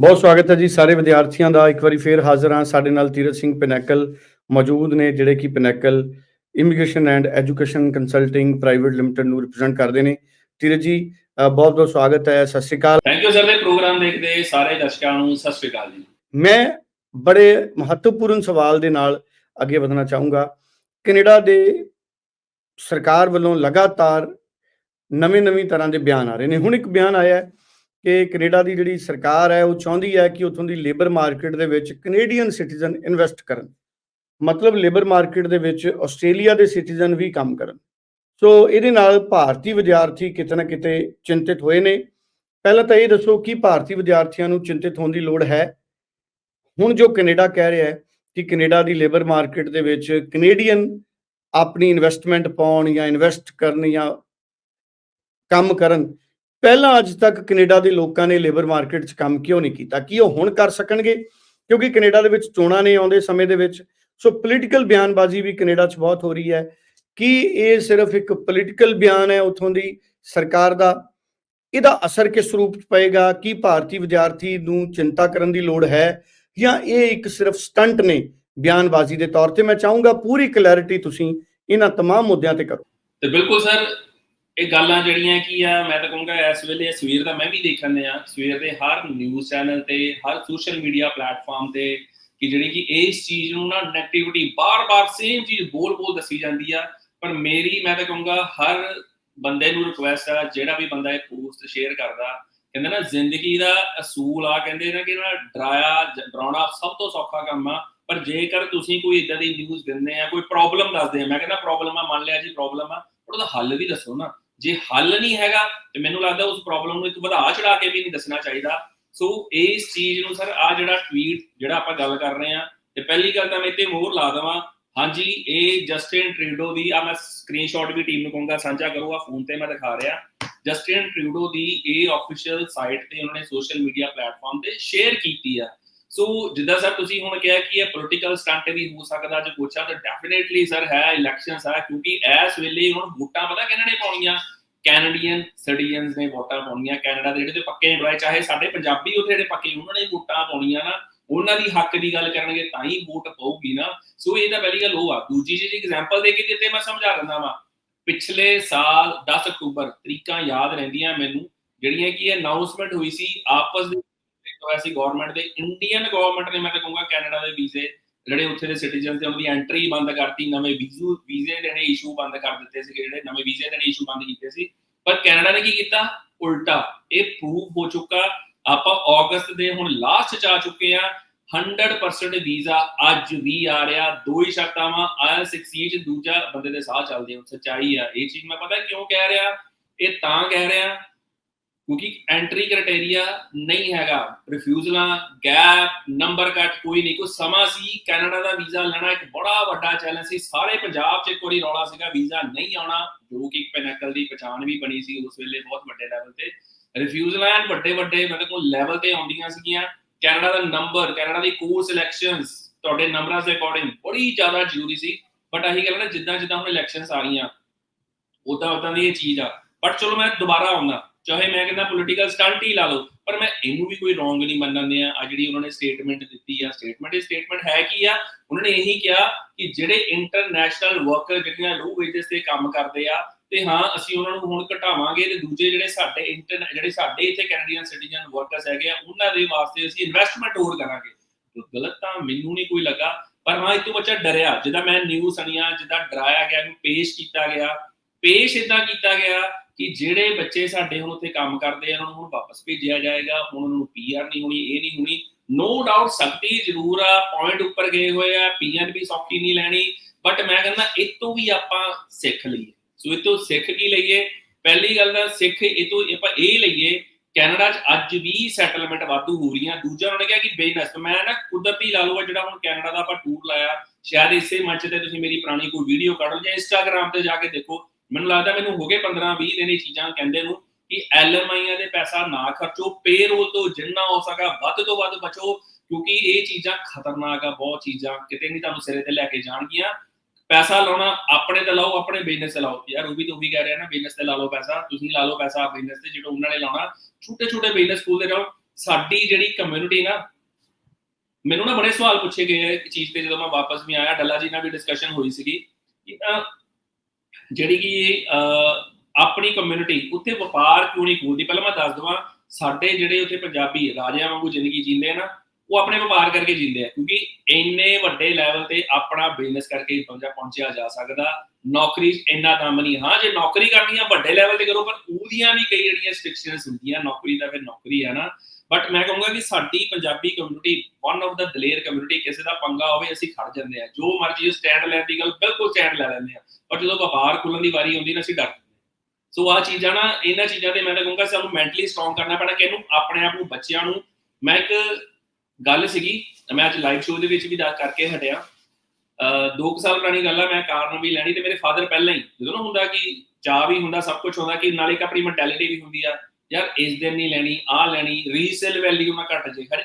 ਬਹੁਤ ਸਵਾਗਤ ਹੈ ਜੀ ਸਾਰੇ ਵਿਦਿਆਰਥੀਆਂ ਦਾ। ਇੱਕ ਵਾਰੀ ਫੇਰ ਹਾਜ਼ਰ ਹਾਂ। ਸਾਡੇ ਨਾਲ ਤੀਰਤ ਸਿੰਘ ਪਿਨੈਕਲ ਮੌਜੂਦ ਨੇ ਜਿਹੜੇ ਕਿ Pinnacle immigration and education consulting private limited ਨੂੰ ਰਿਪਰੈਜ਼ੈਂਟ ਕਰਦੇ ਨੇ। ਤੀਰਤ ਜੀ ਬਹੁਤ ਬਹੁਤ ਸਵਾਗਤ ਹੈ। Sat Sri Akal. Thank you sir ਦੇ ਪ੍ਰੋਗਰਾਮ ਦੇਖਦੇ ਸਾਰੇ ਦਰਸ਼ਕਾਂ ਨੂੰ ਸਤਿ ਸ਼੍ਰੀ ਅਕਾਲ ਜੀ। ਮੈਂ ਬੜੇ ਮਹੱਤਵਪੂਰਨ ਸਵਾਲ ਦੇ ਨਾਲ ਅੱਗੇ ਵਧਣਾ ਚਾਹੂੰਗਾ। ਕੈਨੇਡਾ ਦੇ ਸਰਕਾਰ ਵੱਲੋਂ ਲਗਾਤਾਰ ਨਵੇਂ-ਨਵੇਂ ਤਰ੍ਹਾਂ ਦੇ ਬਿਆਨ ਆ ਰਹੇ ਨੇ। ਹੁਣ ਇੱਕ ਬਿਆਨ ਆਇਆ ਹੈ। ਕਿ ਕੈਨੇਡਾ ਦੀ ਜਿਹੜੀ ਸਰਕਾਰ ਹੈ, ਉਹ ਚਾਹੁੰਦੀ ਹੈ ਕਿ ਉਥੋਂ ਦੀ ਲੇਬਰ ਮਾਰਕੀਟ ਦੇ ਵਿੱਚ ਕੈਨੇਡੀਅਨ ਸਿਟੀਜ਼ਨ ਇਨਵੈਸਟ ਕਰਨ। ਮਤਲਬ ਲੇਬਰ ਮਾਰਕੀਟ ਦੇ ਵਿੱਚ ਆਸਟ੍ਰੇਲੀਆ ਦੇ ਸਿਟੀਜ਼ਨ ਵੀ ਕੰਮ ਕਰਨ। ਸੋ ਇਹਦੇ ਨਾਲ ਭਾਰਤੀ ਵਿਦਿਆਰਥੀ ਕਿਤੇ ਨਾ ਕਿਤੇ ਚਿੰਤਿਤ ਹੋਏ ਨੇ। ਪਹਿਲਾਂ ਤਾਂ ਇਹ ਦੱਸੋ ਕਿ ਭਾਰਤੀ ਵਿਦਿਆਰਥੀਆਂ ਨੂੰ ਚਿੰਤਿਤ ਹੋਣ ਦੀ ਲੋੜ ਹੈ। ਹੁਣ ਜੋ ਕੈਨੇਡਾ ਕਹਿ ਰਿਹਾ ਹੈ ਕਿ ਕੈਨੇਡਾ ਦੀ ਲੇਬਰ ਮਾਰਕੀਟ ਦੇ ਵਿੱਚ ਕੈਨੇਡੀਅਨ ਆਪਣੀ ਇਨਵੈਸਟਮੈਂਟ ਪਾਉਣ ਜਾਂ ਇਨਵੈਸਟ ਕਰਨ ਜਾਂ ਕੰਮ ਕਰਨ ਪਹਿਲਾਂ ਅੱਜ ਤੱਕ ਕੈਨੇਡਾ ਦੇ ਲੋਕਾਂ ਨੇ ਲੇਬਰ ਮਾਰਕੀਟ 'ਚ ਕੰਮ ਕਿਉਂ ਨਹੀਂ ਕੀਤਾ ਕੀ ਉਹ ਹੁਣ ਕਰ ਸਕਣਗੇ ਕਿਉਂਕਿ ਕੈਨੇਡਾ ਦੇ ਵਿੱਚ ਚੋਣਾਂ ਨੇ ਆਉਂਦੇ ਸਮੇਂ ਦੇ ਵਿੱਚ ਸੋ ਪੋਲੀਟੀਕਲ ਬਿਆਨਬਾਜ਼ੀ ਵੀ ਕੈਨੇਡਾ 'ਚ ਬਹੁਤ ਹੋ ਰਹੀ ਹੈ ਕੀ ਇਹ ਸਿਰਫ ਇੱਕ ਪੋਲੀਟੀਕਲ ਬਿਆਨ ਹੈ ਉਥੋਂ ਦੀ ਸਰਕਾਰ ਦਾ ਇਹਦਾ ਅਸਰ ਕਿਸ ਰੂਪ 'ਚ ਪਏਗਾ ਕੀ ਭਾਰਤੀ ਵਿਦਿਆਰਥੀ ਨੂੰ ਚਿੰਤਾ ਕਰਨ ਦੀ ਲੋੜ ਹੈ ਜਾਂ ਇਹ ਇੱਕ ਸਿਰਫ ਸਟੰਟ ਨੇ ਬਿਆਨਬਾਜ਼ੀ ਦੇ ਤੌਰ ਤੇ ਮੈਂ ਚਾਹੂੰਗਾ ਪੂਰੀ ਕਲੈਰਿਟੀ ਤੁਸੀਂ ਇਹਨਾਂ तमाम ਮੁੱਦਿਆਂ ਤੇ ਕਰੋ ਤੇ ਬਿਲਕੁਲ ਸਰ ਇਹ ਗੱਲਾਂ ਜਿਹੜੀਆਂ ਕੀ ਆ, ਮੈਂ ਤਾਂ ਕਹੂੰਗਾ ਇਸ ਵੇਲੇ ਸਵੇਰ ਦਾ ਮੈਂ ਵੀ ਦੇਖਣ ਆ ਸਵੇਰ ਦੇ ਹਰ ਨਿਊਜ਼ ਚੈਨਲ ਤੇ, ਹਰ ਸੋਸ਼ਲ ਮੀਡੀਆ ਪਲੇਟਫਾਰਮ ਤੇ ਕਿ ਜਿਹੜੀ ਕਿ ਇਸ ਚੀਜ਼ ਨੂੰ ਨਾ ਨੈਗੇਟਿਵਿਟੀ ਬਾਰ-ਬਾਰ ਸੇਮ ਚੀਜ਼ ਬੋਲ-ਬੋਲ ਦੱਸੀ ਜਾਂਦੀ ਆ। ਪਰ ਮੇਰੀ, ਮੈਂ ਤਾਂ ਕਹੂੰਗਾ ਹਰ ਬੰਦੇ ਨੂੰ ਰਿਕੁਐਸਟ ਆ, ਜਿਹੜਾ ਵੀ ਬੰਦਾ ਇਹ ਪੋਸਟ ਸ਼ੇਅਰ ਕਰਦਾ, ਕਹਿੰਦੇ ਨਾ ਜ਼ਿੰਦਗੀ ਦਾ ਅਸੂਲ ਆ, ਕਹਿੰਦੇ ਨਾ ਕਿ ਨਾ ਡਰਾਇਆ ਡਰਾਉਣਾ ਸਭ ਤੋਂ ਸੌਖਾ ਕੰਮ ਆ। ਪਰ ਜੇਕਰ ਤੁਸੀਂ ਕੋਈ ਇਦਾਂ ਦੀ ਨਿਊਜ਼ ਦਿੰਦੇ ਆ, ਕੋਈ ਪ੍ਰੋਬਲਮ ਦੱਸਦੇ ਆ, ਮੈਂ ਕਹਿੰਦਾ ਪ੍ਰੋਬਲਮ ਆ, ਮੰਨ ਲਿਆ ਜੀ ਪ੍ਰੋਬਲਮ ਆ ਉਹਦਾ ਹੱਲ ਵੀ ਦੱਸੋ ਨਾ। ਜੇ ਹੱਲ ਨਹੀਂ ਹੈਗਾ ਤੇ ਮੈਨੂੰ ਲੱਗਦਾ ਉਸ ਪ੍ਰੋਬਲਮ ਨੂੰ ਇੱਕ ਵਧਾ ਚੜਾ ਕੇ ਵੀ ਨਹੀਂ ਦੱਸਣਾ ਚਾਹੀਦਾ। ਸੋ ਇਸ ਚੀਜ਼ ਨੂੰ ਸਰ ਆ ਜਿਹੜਾ ਟਵੀਟ ਜਿਹੜਾ ਆਪਾਂ ਗੱਲ ਕਰ ਰਹੇ ਆ ਤੇ ਪਹਿਲੀ ਗੱਲ ਤਾਂ ਮੈਂ ਇੱਥੇ ਮੋਹਰ ਲਾ ਦਵਾਂ। ਹਾਂਜੀ, ਇਹ ਜਸਟਿਨ ਟ੍ਰੀਡੋ ਦੀ ਆ ਮੈਂ ਸਕਰੀਨਸ਼ਾਟ ਵੀ ਟੀਮ ਨੂੰ ਕਹੂੰਗਾ, ਸਾਂਝਾ ਕਰੋ ਕਰੂਗਾ ਫੋਨ ਤੇ ਮੈਂ ਦਿਖਾ ਰਿਹਾ। ਜਸਟਿਨ ਟ੍ਰੀਡੋ ਦੀ ਇਹ ਆਫੀਸ਼ੀਅਲ ਸਾਈਟ ਤੇ ਉਹਨਾਂ ਨੇ ਸੋਸ਼ਲ ਮੀਡੀਆ ਪਲੇਟਫਾਰਮ ਤੇ ਸ਼ੇਅਰ ਕੀਤੀ ਆ। ਸੋ ਜਿੱਦਾਂ ਸਰ ਤੁਸੀਂ ਹੁਣ ਕਿਹਾ ਕਿ ਇਹ ਪੋਲਿਟੀਕਲ ਸਟੰਟ ਵੀ ਹੋ ਸਕਦਾ ਜੇ ਪੁੱਛਾ, ਤਾਂ ਡੈਫੀਨਿਟਲੀ ਸਰ ਹੈ ਇਲੈਕਸ਼ਨਸ ਆ, ਕਿਉਂਕਿ ਇਸ ਵੇਲੇ ਹੁਣ ਵੋਟਾਂ ਪਤਾ ਕਿਹਨਾਂ ਨੇ ਪਾਉਣੀਆਂ? ਕੈਨੇਡੀਅਨ ਸਿਟੀਜ਼ਨਸ ਨੇ ਵੋਟਾਂ ਪਾਉਣੀਆਂ ਕੈਨੇਡਾ ਦੇ ਜਿਹੜੇ ਤੇ ਪੱਕੇ ਐਮਪਲਾਈ ਚਾਹੇ ਸਾਡੇ ਪੰਜਾਬੀ ਉੱਥੇ ਜਿਹੜੇ ਪੱਕੇ ਉਹਨਾਂ ਨੇ ਵੋਟਾਂ ਪਾਉਣੀਆਂ ਨਾ, ਉਹਨਾਂ ਦੀ ਹੱਕ ਦੀ ਗੱਲ ਕਰਨਗੇ, ਤਾਂ ਹੀ ਵੋਟ ਪਾਉਗੀ ਨਾ। ਸੋ ਇਹ ਤਾਂ ਪਹਿਲੀ ਗੱਲ ਉਹ ਆ। ਦੂਜੀ ਚੀਜ਼ ਐਗਜ਼ਾਮਪਲ ਦੇ ਕੇ ਦਿੱਤੇ ਮੈਂ ਸਮਝਾ ਦਿੰਦਾ ਵਾਂ। ਪਿਛਲੇ ਸਾਲ 10 ਅਕਤੂਬਰ, ਤਰੀਕਾਂ ਯਾਦ ਰਹਿੰਦੀਆਂ ਮੈਨੂੰ, ਜਿਹੜੀਆਂ ਕਿ ਅਨਾਉਂਸਮੈਂਟ ਹੋਈ ਸੀ, ਆਪਸ ਦੇ ਹੋਇਆ ਸੀ ਗਵਰਨਮੈਂਟ ਦੇ ਇੰਡੀਅਨ ਗਵਰਨਮੈਂਟ ਨੇ, ਮੈਂ ਤਾਂ ਕਹੂੰਗਾ ਕੈਨੇਡਾ ਦੇ ਵੀਜ਼ੇ, ਜਿਹੜੇ ਉੱਥੇ ਦੇ ਸਿਟੀਜ਼ਨਸ ਤੇ ਉਹਨਾਂ ਦੀ ਐਂਟਰੀ ਬੰਦ ਕਰਤੀ, ਨਵੇਂ ਵੀਜ਼ੂ, ਵੀਜ਼ੇ ਦੇਣੇ ਇਸ਼ੂ ਬੰਦ ਕਰ ਦਿੱਤੇ ਸੀ ਜਿਹੜੇ ਨਵੇਂ ਵੀਜ਼ੇ ਦੇਣੇ ਇਸ਼ੂ ਬੰਦ ਕੀਤੇ ਸੀ। ਪਰ ਕੈਨੇਡਾ ਨੇ ਕੀ ਕੀਤਾ? ਉਲਟਾ, ਇਹ ਪ੍ਰੂਵ ਹੋ ਚੁੱਕਾ, ਆਪਾਂ ਅਗਸਤ ਦੇ ਹੁਣ ਲਾਸਟ ਚ ਆ ਚੁੱਕੇ ਆ 100% ਵੀਜ਼ਾ ਅੱਜ ਵੀ ਆ ਰਿਹਾ, ਦੋ ਹੀ ਸ਼ਰਤਾਂ ਵਾ ਆਇਲਸ ਐਕਸੀਜ ਦੂਜਾ ਬੰਦੇ ਦੇ ਸਾਹ ਚੱਲਦੇ ਹੋ ਸੱਚਾਈ ਆ। ਇਹ ਚੀਜ਼ ਮੈਂ ਪਤਾ ਕਿਉਂ ਕਹਿ ਰਿਹਾ? ਇਹ ਤਾਂ ਕਹਿ ਰਿਹਾ ਕਿਉਂਕਿ ਐਂਟਰੀ ਕ੍ਰਾਈਟੇਰੀਆ ਨਹੀਂ ਹੈਗਾ। ਰਿਫਿਊਜ਼ਲਾਂ ਗੈਪ ਨੰਬਰ ਕੱਟ ਕੋਈ ਨਹੀਂ। ਕੋਈ ਸਮਾਂ ਸੀ ਕੈਨੇਡਾ ਦਾ ਵੀਜ਼ਾ ਲੈਣਾ ਇੱਕ ਬੜਾ ਵੱਡਾ ਚੈਲੰਜ ਸੀ। ਸਾਰੇ ਪੰਜਾਬ 'ਚ ਇੱਕ ਵਾਰੀ ਰੌਲਾ ਸੀਗਾ, ਵੀਜ਼ਾ ਨਹੀਂ ਆਉਣਾ, ਜੋ ਕਿ ਪੈਨੈਕਲ ਦੀ ਪਛਾਣ ਵੀ ਬਣੀ ਸੀ ਉਸ ਵੇਲੇ ਬਹੁਤ ਵੱਡੇ ਲੈਵਲ ਤੇ। ਰਿਫਿਊਜ਼ਲਾਂ ਵੱਡੇ ਵੱਡੇ ਮਤਲਬ ਕੋਈ ਲੈਵਲ ਤੇ ਆਉਂਦੀਆਂ ਸੀਗੀਆਂ। ਕੈਨੇਡਾ ਦਾ ਨੰਬਰ ਕੈਨੇਡਾ ਦੀ ਕੋਰਸ ਸਿਲੈਕਸ਼ਨਸ ਤੁਹਾਡੇ ਨੰਬਰਾਂ ਦੇ ਅਕੋਰਡਿੰਗ ਬੜੀ ਜ਼ਿਆਦਾ ਜ਼ਰੂਰੀ ਸੀ। ਬਟ ਆਹੀ ਗੱਲ ਨਾ ਜਿੱਦਾਂ ਜਿੱਦਾਂ ਹੁਣ ਇਲੈਕਸ਼ਨਸ ਆ ਰਹੀਆਂ ਉਦਾਂ ਉਦਾਂ ਦੀ ਇਹ ਚੀਜ਼ ਆ। ਬਟ ਚਲੋ ਮੈਂ ਦੁਬਾਰਾ ਆਉਂਦਾ। ਚਾਹੇ ਮੈਂ ਕਹਿੰਦਾ ਪੋਲੀਟੀਕਲ ਸਟੰਟ ਹੀ ਲਾ ਲਓ, ਪਰ ਮੈਂ ਇਹਨੂੰ ਵੀ ਕੋਈ ਰੋਂਗ ਨਹੀਂ ਮੰਨਦੇ ਆ। ਆ ਜਿਹੜੀ ਉਹਨਾਂ ਨੇ ਸਟੇਟਮੈਂਟ ਦਿੱਤੀ ਆ ਸਟੇਟਮੈਂਟ ਇਹ ਸਟੇਟਮੈਂਟ ਹੈ ਕੀ ਆ? ਉਹਨਾਂ ਨੇ ਇਹੀ ਕਿਹਾ ਕਿ ਜਿਹੜੇ ਇੰਟਰਨੈਸ਼ਨਲ ਵਰਕਰ ਜਿਹੜੀਆਂ ਲੋ ਵੇਜਸ ਤੇ ਕੰਮ ਕਰਦੇ ਆ, ਤੇ ਹਾਂ, ਅਸੀਂ ਉਹਨਾਂ ਨੂੰ ਹੁਣ ਘਟਾਵਾਂਗੇ ਤੇ ਦੂਜੇ ਜਿਹੜੇ ਸਾਡੇ ਇੰਟਰ ਜਿਹੜੇ ਸਾਡੇ ਇੱਥੇ ਕੈਨੇਡੀਅਨ ਸਿਟੀਜ਼ਨ ਵਰਕਰਸ ਹੈਗੇ ਆ, ਉਹਨਾਂ ਦੇ ਵਾਸਤੇ ਅਸੀਂ ਇਨਵੈਸਟਮੈਂਟ ਹੋਰ ਕਰਾਂਗੇ। ਗਲਤ ਤਾਂ ਮੈਨੂੰ ਨਹੀਂ ਕੋਈ ਲੱਗਾ, ਪਰ ਹਾਂ, ਇਹ ਤੋਂ ਬੱਚਾ ਡਰਿਆ। ਜਿੱਦਾਂ ਮੈਂ ਨਿਊਜ਼ ਸੁਣੀਆਂ, ਜਿੱਦਾਂ ਡਰਾਇਆ ਗਿਆ ਨੂੰ ਪੇਸ਼ ਕੀਤਾ ਗਿਆ, ਪੇਸ਼ ਇਦਾਂ ਕੀਤਾ ਗਿਆ ਕਿ ਜਿਹੜੇ ਬੱਚੇ ਸਾਡੇ ਹੁਣ ਉੱਥੇ ਕੰਮ ਕਰਦੇ ਆ, ਉਹਨਾਂ ਨੂੰ ਹੁਣ ਵਾਪਸ ਭੇਜਿਆ ਜਾਏਗਾ, ਹੁਣ ਉਹਨਾਂ ਨੂੰ ਪੀਆਰ ਨਹੀਂ ਹੋਣੀ, ਇਹ ਨਹੀਂ ਹੋਣੀ। ਨੋ ਡਾਊਟ ਸਖਤੀ ਜ਼ਰੂਰ ਆ ਪੁਆਇੰਟ ਉੱਪਰ ਗਏ ਹੋਏ ਆ ਪੀਆਰ ਵੀ ਸੌਖੀ ਨਹੀਂ ਲੈਣੀ ਬਟ ਮੈਂ ਕਹਿੰਦਾ ਇਹ ਤੋਂ ਵੀ ਆਪਾਂ ਸਿੱਖ ਲਈਏ। ਸੋ ਇਹ ਤੋਂ ਸਿੱਖ ਕੀ ਲਈਏ? ਪਹਿਲੀ ਗੱਲ ਤਾਂ ਸਿੱਖ ਇਹ ਤੋਂ ਆਪਾਂ ਇਹ ਲਈਏ, ਕੈਨੇਡਾ 'ਚ ਅੱਜ ਵੀ ਸੈਟਲਮੈਂਟ ਵਾਧੂ ਹੋ ਰਹੀਆਂ। ਦੂਜਾ ਉਹਨਾਂ ਨੇ ਕਿਹਾ ਕਿ ਬਿਜ਼ਨਸ ਮੈਂ ਨਾ ਕੁਦਰਤੀ ਲਾ ਲਓ ਜਿਹੜਾ ਹੁਣ ਕੈਨੇਡਾ ਦਾ ਆਪਾਂ ਟੂਰ ਲਾਇਆ। ਸ਼ਾਇਦ ਇਸੇ ਮੰਚ ਤੇ ਤੁਸੀਂ ਮੇਰੀ ਪੁਰਾਣੀ ਕੋਈ ਵੀਡੀਓ ਕੱਢ ਲਓ ਜਾਂ ਇੰਸਟਾਗ੍ਰam ਤੇ ਜਾ ਕੇ ਦੇਖੋ। ਮੈਨੂੰ ਲੱਗਦਾ ਮੈਨੂੰ ਹੋ ਗਏ 15 20 ਦਿਨ ਇਹ ਚੀਜ਼ਾਂ ਕਹਿੰਦੇ ਨੂੰ ਕਿ ਐਲਐਮਆਈਆਂ ਦੇ ਪੈਸਾ ਨਾ ਖਰਚੋ ਪੇਰੋਲ ਤੋਂ ਜਿੰਨਾ ਹੋ ਸਕਾ ਵੱਧ ਤੋਂ ਵੱਧ ਬਚੋ, ਕਿਉਂਕਿ ਇਹ ਚੀਜ਼ਾਂ ਖਤਰਨਾਕ ਆ, ਬਹੁਤ ਚੀਜ਼ਾਂ ਕਿਤੇ ਨਹੀਂ ਤੁਹਾਨੂੰ ਸਿਰੇ ਤੇ ਲੈ ਕੇ ਜਾਣਗੀਆਂ। ਪੈਸਾ ਲਾਉਣਾ ਆਪਣੇ ਤੇ ਲਾਓ, ਆਪਣੇ ਬਿਜ਼ਨਸ ਤੇ ਲਾਓ। ਯਾਰ, ਉਹ ਵੀ ਤਾਂ ਉਹੀ ਕਹਿ ਰਿਹਾ ਨਾ ਬਿਜ਼ਨਸ ਤੇ ਲਾ ਲਓ ਪੈਸਾ, ਤੁਸੀਂ ਲਾ ਲਓ ਪੈਸਾ ਬਿਜ਼ਨਸ ਤੇ ਜਿਹੜਾ ਉਹਨਾਂ ਨੇ ਲਾਉਣਾ ਛੋਟੇ ਛੋਟੇ ਬਿਜ਼ਨਸ ਖੋਲਦੇ ਰਹੋ। ਸਾਡੀ ਜਿਹੜੀ ਕਮਿਊਨਿਟੀ ਨਾ, ਮੈਨੂੰ ਨਾ ਬੜੇ ਸਵਾਲ ਪੁੱਛੇ ਗਏ ਆ ਇੱਕ ਚੀਜ਼ ਤੇ ਜਦੋਂ ਮੈਂ ਵਾਪਸ ਵੀ ਆਇਆ, ਡੱਲਾ ਜੀ ਨਾਲ ਵੀ ਡਿਸਕਸ਼ਨ ਹੋਈ ਸੀਗੀ ਕਿ ਜਿਹੜੀ ਕਿ ਅਹ, ਆਪਣੀ ਕਮਿਊਨਿਟੀ ਉੱਥੇ ਵਪਾਰ ਕਿਉਂ ਨਹੀਂ ਖੋਲਦੀ? ਪਹਿਲਾਂ ਮੈਂ ਦੱਸ ਦਵਾਂ ਸਾਡੇ ਜਿਹੜੇ ਉੱਥੇ ਪੰਜਾਬੀ ਰਾਜਿਆਂ ਵਾਂਗੂ ਜ਼ਿੰਦਗੀ ਜੀਂਦੇ ਆ ਨਾ ਉਹ ਆਪਣੇ ਵਪਾਰ ਕਰਕੇ ਜੀਂਦੇ ਆ ਕਿਉਂਕਿ ਇੰਨੇ ਵੱਡੇ ਲੈਵਲ ਤੇ ਆਪਣਾ ਬਿਜ਼ਨਸ ਕਰਕੇ ਪਹੁੰਚਿਆ ਪਹੁੰਚਿਆ ਜਾ ਸਕਦਾ ਨੌਕਰੀ 'ਚ ਇੰਨਾ ਦਮ ਨਹੀਂ। ਹਾਂ ਜੇ ਨੌਕਰੀ ਕਰਨੀ ਆ ਵੱਡੇ ਲੈਵਲ ਤੇ ਕਰੋ ਪਰ ਉਹਦੀਆਂ ਵੀ ਕਈ ਜਿਹੜੀਆਂ ਰਿਸਟ੍ਰਿਕਸ਼ਨਸ ਹੁੰਦੀਆਂ ਨੌਕਰੀ ਦਾ ਫਿਰ ਨੌਕਰੀ ਆ ਨਾ। ਬਟ ਮੈਂ ਕਹੂੰਗਾ ਕਿ ਸਾਡੀ Punjabi community one of the Daler community ਕਿਸੇ ਦਾ ਪੰਗਾ ਹੋਵੇ, ਅਸੀਂ ਖੜ ਜਾਂਦੇ ਆ ਜੋ ਮਰਜ਼ੀ ਸਟੈਂਡ ਲੈਣ ਦੀ ਗੱਲ ਬਿਲਕੁਲ ਸਟੈਂਡ ਲੈ ਲੈਂਦੇ ਆ ਪਰ ਜਦੋਂ ਵਪਾਰ ਖੁੱਲਣ ਦੀ ਵਾਰੀ ਆਉਂਦੀ ਨਾ, ਅਸੀਂ ਡਰ ਸੋ ਆ ਚੀਜ਼ਾਂ ਨਾ, ਇਹਨਾਂ ਚੀਜ਼ਾਂ ਤੇ ਮੈਂ ਤਾਂ ਕਹੂੰਗਾ ਸਾਨੂੰ ਮੈਂਟਲੀ ਸਟਰੋਂਗ ਕਰਨਾ ਪੈਣਾ, ਕਿ ਇਹਨੂੰ ਆਪਣੇ ਆਪ ਨੂੰ, ਬੱਚਿਆਂ ਨੂੰ ਮੈਂ ਇੱਕ ਗੱਲ ਸੀਗੀ, ਮੈਂ ਅੱਜ ਲਾਈਵ ਸ਼ੋਅ ਦੇ ਵਿੱਚ ਵੀ ਦੱਸ ਕਰਕੇ ਹਟਿਆ। ਅਹ ਦੋ ਕੁ ਸਾਲ ਪੁਰਾਣੀ ਗੱਲ ਆ, ਮੈਂ ਕਾਰਨ ਵੀ ਲੈਣੀ ਤੇ ਮੇਰੇ ਫਾਦਰ ਪਹਿਲਾਂ ਹੀ। ਜਦੋਂ ਨਾ ਹੁੰਦਾ ਕਿ ਚਾਹ ਵੀ ਹੁੰਦਾ, ਸਭ ਕੁਝ ਹੁੰਦਾ, ਕਿ ਨਾਲੇ ਇੱਕ ਆਪਣੀ ਮੈਂਟੈਲਿਟੀ ਵੀ ਹੁੰਦੀ ਆ। ਯਾਰ ਇਸ ਦਿਨ ਨਹੀਂ ਲੈਣੀ ਆ ਲੈਣੀ ਰੀਸੇਲ ਵੈਲਿਊ ਨਾ ਘਟ ਜੇ ਹਰ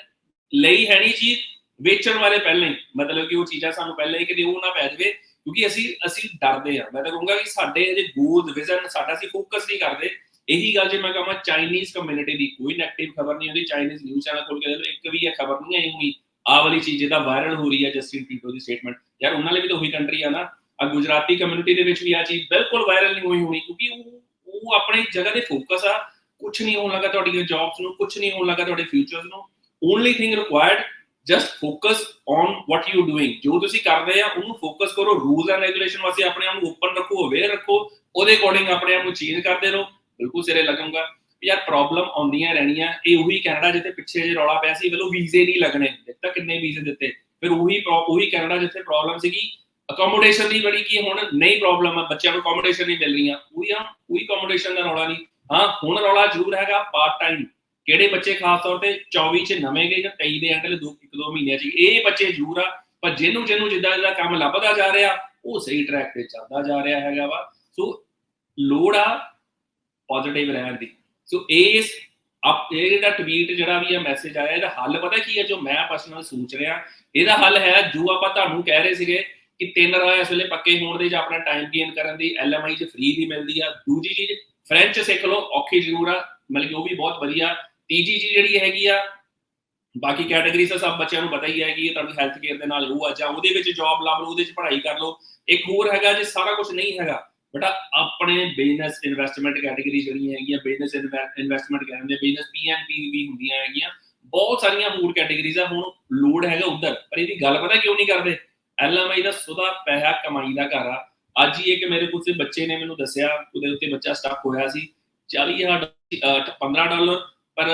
ਲਈ ਹੈ ਨਹੀਂ ਚੀਜ਼, ਵੇਚਣ ਵਾਲੇ ਪਹਿਲਾਂ ਹੀ। ਮਤਲਬ ਕਿ ਉਹ ਚੀਜ਼ਾਂ ਸਾਨੂੰ ਪਹਿਲਾਂ ਹੀ ਕਿ ਉਹ ਨਾ ਪੈ ਜਾਵੇ, ਕਿਉਂਕਿ ਅਸੀਂ ਅਸੀਂ ਡਰਦੇ ਆ। ਮੈਂ ਤਾਂ ਕਹੂੰਗਾ ਕਿ ਸਾਡੇ ਜਿਹੜੇ ਗੋਲ ਵਿਜ਼ਨ ਸਾਡਾ ਅਸੀਂ ਫੋਕਸ ਨਹੀਂ ਕਰਦੇ। ਇਹੀ ਗੱਲ ਜੇ ਮੈਂ ਕਹਾਂ ਚਾਈਨੀਜ਼ ਕਮਿਊਨਿਟੀ ਦੀ ਕੋਈ ਨੈਗੇਟਿਵ ਖਬਰ ਨਹੀਂ ਹੁੰਦੀ ਚਾਈਨੀਜ਼ ਨਿਊਜ਼ ਚੈਨਲ ਖੋਲ ਕੇ ਇੱਕ ਵੀ ਇਹ ਖਬਰ ਨਹੀਂ ਆਈ ਹੋਈ ਆਹ ਵਾਲੀ ਚੀਜ਼ ਜਿਹਦਾ ਵਾਇਰਲ ਹੋ ਰਹੀ ਹੈ ਜਸਟਿਨ ਟੀਟੋ ਦੀ ਸਟੇਟਮੈਂਟ ਯਾਰ ਉਹਨਾਂ ਲਈ ਵੀ ਤਾਂ ਉਹੀ ਕੰਟਰੀ ਆ ਨਾ। ਆ ਗੁਜਰਾਤੀ ਕਮਿਊਨਿਟੀ ਦੇ ਵਿੱਚ ਵੀ ਆ ਚੀਜ਼ ਬਿਲਕੁਲ ਵਾਇਰਲ ਨਹੀਂ ਹੋਈ ਹੋਣੀ, ਕਿਉਂਕਿ ਉਹ ਉਹ ਆਪਣੀ ਜਗ੍ਹਾ ਤੇ ਫੋਕਸ ਆ। ਕੁਝ ਨਹੀਂ ਹੋਣ ਲੱਗਾ ਤੁਹਾਡੀਆਂ ਜੌਬਸ ਨੂੰ ਕੁਝ ਨਹੀਂ ਹੋਣ ਲੱਗਾ ਤੁਹਾਡੇ ਫਿਊਚਰਸ ਨੂੰ। Only thing required just focus on what you doing ਜੋ ਤੁਸੀਂ ਕਰ ਰਹੇ ਆ, ਉਹਨੂੰ ਫੋਕਸ ਕਰੋ। ਰੂਲਸ ਐਂਡ ਰੈਗੂਲੇਸ਼ਨ ਵਾਸਤੇ ਆਪਣੇ ਆਪ ਨੂੰ ਓਪਨ ਰੱਖੋ ਅਵੇਅਰ ਰੱਖੋ। ਉਹਦੇ ਅਕੋਰਡਿੰਗ ਆਪਣੇ ਆਪ ਨੂੰ ਚੇਂਜ ਕਰਦੇ ਰਹੋ। ਬਿਲਕੁਲ ਸਿਰੇ ਲੱਗੂਗਾ। ਯਾਰ ਪ੍ਰੋਬਲਮ ਆਉਂਦੀਆਂ ਰਹਿਣੀਆਂ। ਇਹ ਉਹੀ ਕੈਨੇਡਾ ਜਿੱਥੇ ਪਿੱਛੇ ਜੇ ਰੌਲਾ ਪਿਆ ਸੀ ਵੱਲੋਂ ਵੀਜ਼ੇ ਨਹੀਂ ਲੱਗਣੇ। ਦਿੱਤਾ ਕਿੰਨੇ ਵੀਜ਼ੇ ਦਿੱਤੇ? ਫਿਰ ਉਹੀ ਉਹੀ ਕੈਨੇਡਾ ਜਿੱਥੇ ਪ੍ਰੋਬਲਮ ਸੀਗੀ। ਅਕੋਮੋਡੇਸ਼ਨ ਦੀ ਬੜੀ ਕੀ ਹੁਣ ਨਹੀਂ ਪ੍ਰੋਬਲਮ ਆ, ਬੱਚਿਆਂ ਨੂੰ ਅਕੋਮੋਡੇਸ਼ਨ ਨਹੀਂ ਮਿਲ ਰਹੀਆਂ। ਉਹੀ ਆ, ਉਹੀ ਅਕੋਮੋਡੇਸ਼ਨ ਦਾ ਰੌਲਾ ਨਹੀਂ। ਹਾਂ, ਹੁਣ ਰੌਲਾ ਜ਼ਰੂਰ ਹੈਗਾ ਪਾਰਟ ਟਾਈਮ ਕਿਹੜੇ ਬੱਚੇ ਖਾਸ ਤੌਰ ਤੇ 24 ਚ ਨਵੇਂ ਗਏ ਜਾਂ 23 ਦੇ ਐਂਡਲੇ ਦੋ, ਇੱਕ ਦੋ ਮਹੀਨਿਆਂ ਚ ਇਹ ਬੱਚੇ ਜ਼ਰੂਰ ਆ, ਪਰ ਜਿਹਨੂੰ ਜਿਹਨੂੰ ਜਿੱਦਾਂ ਜਿੱਦਾਂ ਕੰਮ ਲੱਭਦਾ ਜਾ ਰਿਹਾ, ਉਹ ਸਹੀ ਟਰੈਕ ਤੇ ਚੱਲਦਾ ਜਾ ਰਿਹਾ ਹੈਗਾ ਵਾ। ਸੋ ਲੋੜ ਆ ਪੋਜ਼ਿਟਿਵ ਰਹਿਣ ਦੀ। ਸੋ ਇਸ ਅਪ, ਇਹ ਜਿਹੜਾ ਟਵੀਟ ਜਿਹੜਾ ਵੀ ਆ ਮੈਸੇਜ ਆਇਆ, ਇਹਦਾ ਹੱਲ ਪਤਾ ਕੀ ਹੈ ਜੋ ਮੈਂ ਪਰਸਨਲ ਸੋਚ ਰਿਹਾ, ਇਹਦਾ ਹੱਲ ਹੈ ਜੋ ਆਪਾਂ ਤੁਹਾਨੂੰ ਕਹਿ ਰਹੇ ਸੀਗੇ ਕਿ ਤਿੰਨ ਰਾਹ ਇਸ ਵੇਲੇ ਪੱਕੇ ਹੋਣ ਦੇ ਜਾਂ ਆਪਣਾ ਟਾਈਮ ਗੇਨ ਕਰਨ ਦੀ ਐਲਐਮਆਈ ਚ ਫ੍ਰੀ ਵੀ ਮਿਲਦੀ ਆ, ਦੂਜੀ ਚੀਜ਼ ਫ੍ਰੈਂਚ ਸਿੱਖ ਲਓ, ਔਖੀ ਜ਼ਰੂਰ ਆ, ਮਤਲਬ ਕਿ ਉਹ ਵੀ ਬਹੁਤ ਵਧੀਆ। ਤੀਜੀ ਚੀਜ਼ ਜਿਹੜੀ ਹੈਗੀ ਆ, ਬਾਕੀ ਕੈਟਾਗਰੀਜ਼ ਤਾਂ ਸਭ ਬੱਚਿਆਂ ਨੂੰ ਪਤਾ ਹੀ ਹੈ ਕਿ ਇਹ ਤੁਹਾਡੀ ਹੈਲਥ ਕੇਅਰ ਦੇ ਨਾਲ ਉਹ ਆ ਜਾਂ ਉਹਦੇ ਵਿੱਚ ਜੌਬ ਲੱਭ ਲਓ, ਉਹਦੇ ਵਿੱਚ ਪੜ੍ਹਾਈ ਕਰ ਲਓ। ਇੱਕ ਹੋਰ ਹੈਗਾ ਜੇ ਸਾਰਾ ਕੁਝ ਨਹੀਂ ਹੈਗਾ, ਬਟ ਆਪਣੇ ਬਿਜ਼ਨਸ ਇਨਵੈਸਟਮੈਂਟ ਕੈਟਾਗਰੀ ਜਿਹੜੀਆਂ ਹੈਗੀਆਂ ਬਿਜ਼ਨਸ ਇਨਵੈਸਟਮੈਂਟ ਕਹਿੰਦੇ ਬਿਜ਼ਨਸ ਪੀਐਨਪੀ ਵੀ ਹੁੰਦੀਆਂ ਹੈਗੀਆਂ। ਬਹੁਤ ਸਾਰੀਆਂ ਹੋਰ ਕੈਟਾਗਰੀਜ਼ ਆ, ਹੁਣ ਲੋਡ ਹੈਗਾ ਉਧਰ, ਪਰ ਇਹਦੀ ਗੱਲ ਪਤਾ ਕਿਉਂ ਨਹੀਂ ਕਰਦੇ? ਐਲਐਮਆਈ ਦਾ ਸੁਦਾ ਪੈਸਾ ਕਮਾਈ ਦਾ ਘਰ ਆ। ਅੱਜ ਹੀ ਇੱਕ ਮੇਰੇ ਕੋਲ ਸੇ ਬੱਚੇ ਨੇ ਮੈਨੂੰ ਦੱਸਿਆ, ਉਹਦੇ ਉੱਤੇ ਬੱਚਾ ਸਟਕ ਹੋਇਆ ਸੀ। 40000 15 ਡਾਲਰ ਪਰ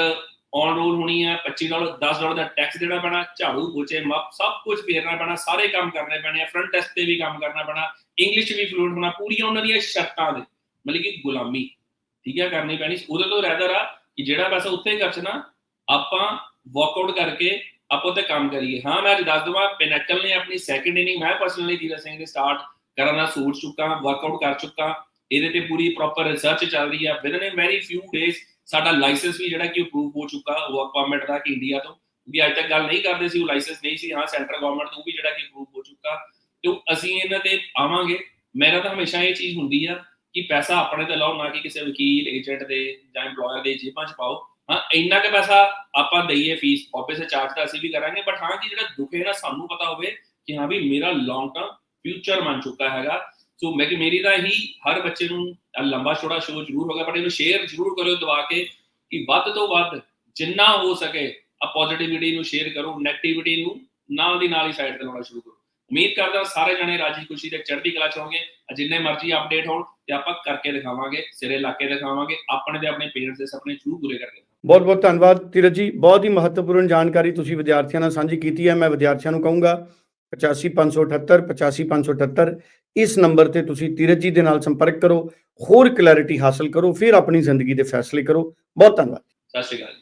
ਔਨ ਰੋਲ ਹੋਣੀ ਆ 25 ਡਾਲਰ 10 ਡਾਲਰ ਦਾ ਟੈਕਸ ਦੇਣਾ ਪੈਣਾ, ਝਾੜੂ, ਪੋਚੇ, ਮੱਪ, ਸਭ ਕੁਝ ਫੇਰਨਾ ਪੈਣਾ, ਸਾਰੇ ਕੰਮ ਕਰਨੇ ਪੈਣੇ ਆ ਫਰੰਟ ਡੈਸਕ ਤੇ ਵੀ ਕੰਮ ਕਰਨਾ ਪੈਣਾ ਇੰਗਲਿਸ਼ ਵੀ ਫਲੂਐਂਟ ਹੋਣਾ, ਪੂਰੀਆਂ ਉਹਨਾਂ ਦੀਆਂ ਸ਼ਰਤਾਂ ਦੇ ਮਤਲਬ ਕਿ ਗੁਲਾਮੀ, ਠੀਕ ਹੈ ਕਰਨੀ ਪੈਣੀ ਉਹਦੇ ਤੋਂ ਰਹਿਦਰ ਆ ਕਿ ਜਿਹੜਾ ਪੈਸਾ ਉੱਥੇ ਖਰਚਣਾ, ਆਪਾਂ ਵਾਕਆਊਟ ਕਰਕੇ ਆਪਾਂ ਤੇ ਕੰਮ ਕਰੀਏ। ਹਾਂ, ਮੈਂ ਅੱਜ ਦੱਸ ਦਵਾਂ ਪਿਨੈਕਲ ਨੇ ਆਪਣੀ ਸੈਕੰਡ ਇਨਿੰਗ ਮੈਂ ਪਰਸਨਲੀ ਧੀਰਜ ਸਿੰਘ ਦੇ ਸਟਾਰਟ ਕਰਨ ਦਾ ਸੋਚ ਚੁੱਕਾ ਵਰਕਆਊਟ ਕਰ ਚੁੱਕਾ, ਇਹਦੇ ਤੇ ਪੂਰੀ ਪ੍ਰੋਪਰ ਰਿਸਰਚ ਚੱਲ ਰਹੀ ਆ। ਵਿਦਨ ਇਨ ਵੈਰੀ ਫਿਊ ਡੇਜ਼ ਸਾਡਾ ਲਾਇਸੈਂਸ ਵੀ ਜਿਹੜਾ ਕਿ ਅਪਰੂਵ ਹੋ ਚੁੱਕਾ ਵਰਕ ਪਰਮਿਟ ਦਾ ਕਿ ਇੰਡੀਆ ਤੋਂ। ਕਿਉਂਕਿ ਅੱਜ ਤੱਕ ਗੱਲ ਨਹੀਂ ਕਰਦੇ ਸੀ, ਉਹ ਲਾਇਸੈਂਸ ਨਹੀਂ ਸੀ। ਹਾਂ ਸੈਂਟਰਲ ਗਵਰਨਮੈਂਟ ਤੋਂ ਵੀ ਜਿਹੜਾ ਕਿ ਅਪਰੂਵ ਹੋ ਚੁੱਕਾ। ਤੇ ਅਸੀਂ ਇਹਨਾਂ ਤੇ ਆਵਾਂਗੇ। ਮੇਰਾ ਤਾਂ ਹਮੇਸ਼ਾ ਇਹ ਚੀਜ਼ ਹੁੰਦੀ ਆ ਕਿ ਪੈਸਾ ਆਪਣੇ ਤੇ ਲਾਓ, ਨਾ ਕਿ ਕਿਸੇ ਵਕੀਲ ਏਜੰਟ ਦੇ ਜਾਂ EMPLOYER ਦੇ ਜੇਬਾਂ 'ਚ ਪਾਓ। ਹਾਂ, ਇੰਨਾ ਕੁ ਪੈਸਾ ਆਪਾਂ ਦਈਏ ਫੀਸ ਆਫਿਸ ਚਾਰਜ ਤਾਂ ਅਸੀਂ ਵੀ ਕਰਾਂਗੇ ਬਟ ਹਾਂ ਕਿ ਜਿਹੜਾ ਦੁਖੇ ਨਾ, ਸਾਨੂੰ ਪਤਾ ਹੋਵੇ ਕਿ ਹਾਂ ਵੀ ਮੇਰਾ ਲੌਂਗ ਟਰਮ ਫਿਊਚਰ ਬਣ ਚੁੱਕਾ ਹੈਗਾ। ਸੋ ਮੈਂ ਕਿ ਮੇਰੀ ਤਾਂ ਹੀ ਹਰ ਬੱਚੇ ਨੂੰ ਲੰਬਾ ਛੋੜਾ ਸ਼ੋਅ ਜ਼ਰੂਰ ਹੋਗਾ ਪਰ ਇਹਨੂੰ ਸ਼ੇਅਰ ਜ਼ਰੂਰ ਕਰਿਓ ਦਵਾ ਕੇ ਕਿ ਵੱਧ ਤੋਂ ਵੱਧ ਜਿੰਨਾ ਹੋ ਸਕੇ ਆ ਪੋਜ਼ਿਟਿਵਿਟੀ ਨੂੰ ਸ਼ੇਅਰ ਕਰੋ 네ਗੇਟਿਵਿਟੀ ਨੂੰ ਨਾਲ ਦੀ ਨਾਲ ਹੀ ਸਾਈਡ ਤੇ ਲਾਉਣਾ ਸ਼ੁਰੂ ਕਰੋ। ਉਮੀਦ ਕਰਦਾ ਸਾਰੇ ਜਣੇ ਰਾਜੀ ਖੁਸ਼ੀ ਤੇ ਚੜ੍ਹਦੀ ਕਲਾ ਚ ਹੋਣਗੇ। ਜਿੰਨੇ ਮਰਜ਼ੀ ਅਪਡੇਟ ਹੋਣ ਤੇ ਆਪਾਂ ਕਰਕੇ ਦਿਖਾਵਾਂਗੇ, ਸਿਰੇ ਲਾ ਕੇ ਦਿਖਾਵਾਂਗੇ, ਆਪਣੇ ਤੇ ਆਪਣੇ ਪੇਰੈਂਟਸ ਦੇ ਸੁਪਨੇ ਜ਼ਰੂਰ ਪੂਰੇ ਕਰਕੇ ਬਹੁਤ ਬਹੁਤ ਧੰਨਵਾਦ ਧੀਰਜ ਜੀ, ਬਹੁਤ ਹੀ ਮਹੱਤਵਪੂਰਨ ਜਾਣਕਾਰੀ ਤੁਸੀਂ ਵਿਦਿਆਰਥੀਆਂ ਨਾਲ ਸਾਂਝੀ ਕੀਤੀ ਹੈ, ਮੈਂ ਵਿਦਿਆਰਥੀਆਂ ਨੂੰ ਕਹੂੰਗਾ। 85578 85578 ਇਸ ਨੰਬਰ ਤੇ ਤੁਸੀਂ ਤੀਰਜ ਜੀ ਦੇ ਨਾਲ ਸੰਪਰਕ ਕਰੋ, ਹੋਰ ਕਲੈਰਿਟੀ ਹਾਸਲ ਕਰੋ, ਫਿਰ ਆਪਣੀ ਜ਼ਿੰਦਗੀ ਦੇ ਫੈਸਲੇ ਕਰੋ। ਬਹੁਤ ਧੰਨਵਾਦ। ਸਤਿ ਸ਼੍ਰੀ ਅਕਾਲ।